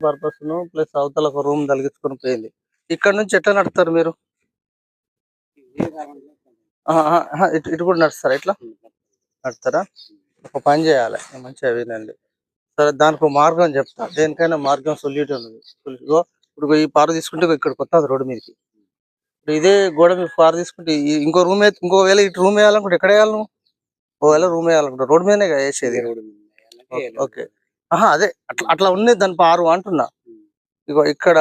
పర్పస్ను plus అవతల ఒక room తలిగించుకొని పోయింది. ఇక్కడ నుంచి ఎట్లా నడుస్తారు మీరు? ఇటు ఇటు కూడా నడుస్తారా ఇట్లా? నడుస్తారా? ఒక పని చేయాలి. మంచిగా వినండి. సరే దానికి మార్గం చెప్తా. దేనికైనా మార్గం సొల్యూట్ ఉంది ఇప్పుడు ఈ పార తీసుకుంటే ఇక్కడ కొత్త రోడ్డు మీదకి. ఇప్పుడు ఇదే గోడ మీద పార తీసుకుంటే ఇంకో రూమ్ ఇంకో వేళ ఇటు రూమ్ వేయాలనుకుంటే ఎక్కడ వేయాలి నువ్వు? ఒకవేళ రూమ్ వేయాలనుకుంటే రోడ్డు మీదనే వేసేది. ఓకే. ఆహా అదే. అట్లా అట్లా ఉన్నది దాని పారు అంటున్నా. ఇగో ఇక్కడ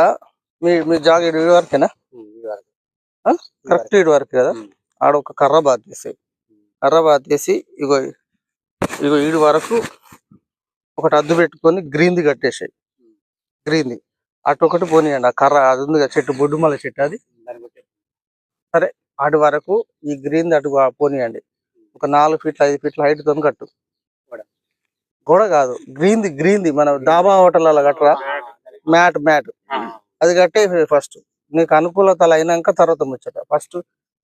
మీ మీ జాగ ఇటు వరకేనా? కరెక్ట్ ఇటు వరకు కదా. ఆడ ఒక కర్ర బాత్ తీసి కర్ర బాత్ తీసి ఇగో ఇగో ఈడు వరకు ఒకటి అద్దు పెట్టుకొని గ్రీన్ది కట్టేసాయి. గ్రీన్ది. అటు ఒకటి పోనీయండి. ఆ కర్ర అది ఉంది కదా చెట్టు బొడ్డుమల చెట్టు అది. అటు వరకు ఈ గ్రీన్ అటు పోనీయండి. ఒక నాలుగు ఫీట్ల ఐదు ఫీట్ల హైట్తో కట్టు. గోడ కాదు. గ్రీన్ది గ్రీన్ది. మన డాబా హోటల్ అలా కట్టరా? Mat mat. అది కట్టే ఫస్ట్. నీకు అనుకూలతలు అయినాక తర్వాత ముచ్చట. ఫస్ట్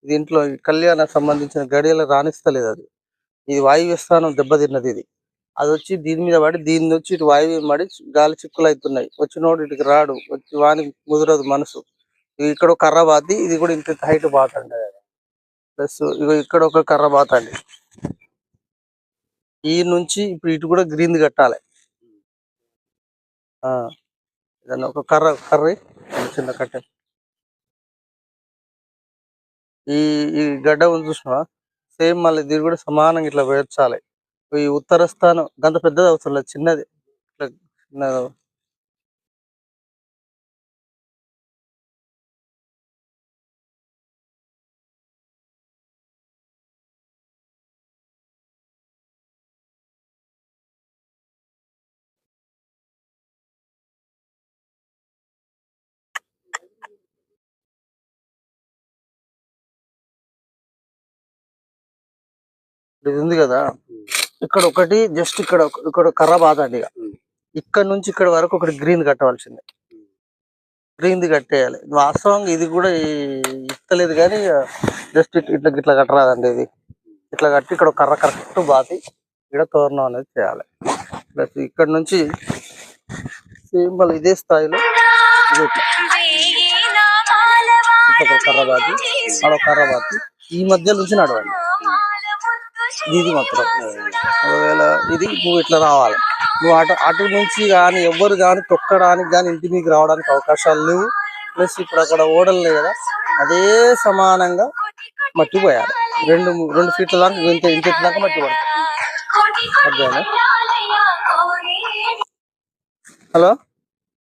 దీంట్లో కళ్యాణ సంబంధించిన గడియలు రాణిస్తలేదు అది. ఇది వాయువ్య స్థానం దెబ్బతిన్నది ఇది. అది వచ్చి దీని మీద పడి దీని వచ్చి ఇటు వాయువు పడి గాలి చిక్కులు అవుతున్నాయి వచ్చినోడు ఇటుకి రాడు. వచ్చి వానికి ముదరదు మనసు. ఇక్కడ కర్ర బాతి ఇది కూడా ఇంత హైట్ బాతండి ప్లస్ ఇగో ఇక్కడ ఒక కర్ర బాతండి ఈ నుంచి ఇప్పుడు ఇటు కూడా గ్రీన్ కట్టాలి. ఆ ఒక కర్ర కర్రీ చిన్న కట్టె. ఈ ఈ గడ్డ ఉంది చూసినావా? సేమ్ మళ్ళీ దీన్ని కూడా సమానంగా ఇట్లా పేర్చాలి. ఈ ఉత్తర స్థానం గంత పెద్దది అవసరం లేదు చిన్నది. ఇట్లా చిన్నది. ఇది ఉంది కదా. ఇక్కడ ఒకటి జస్ట్ ఇక్కడ ఇక్కడ కర్ర బాదండి ఇక. ఇక్కడ నుంచి ఇక్కడ వరకు ఒకటి గ్రీన్ కట్టవలసిందే. గ్రీన్ ది కట్టేయాలి. వాస్తవంగా ఇది కూడా ఇస్తలేదు కానీ జస్ట్ ఇట్లా ఇట్లా కట్టరాదండి ఇది. ఇట్లా కట్టి ఇక్కడ కర్ర కరెక్ట్ బాతి ఇక్కడ తోరణం అనేది చేయాలి. ప్లస్ ఇక్కడ నుంచి సేమ్ మళ్ళీ ఇదే స్థాయిలో ఇట్లా కర్ర బాతి ఒక కర్ర బాతి. ఈ మధ్య నుంచి నడవండి. ఇది మాత్రం. ఒకవేళ ఇది నువ్వు ఇట్లా రావాలి. నువ్వు అటు అటు నుంచి కానీ ఎవ్వరు కానీ తొక్కడానికి కానీ ఇంటి మీకు రావడానికి అవకాశాలు లేవు. ప్లస్ ఇప్పుడు అక్కడ ఓడలు లేవు కదా అదే సమానంగా మట్టి పోయాలి. రెండు రెండు ఫీట్ల దాకా ఇంత ఇంత దాకా మట్టి పడుతుంది? హలో?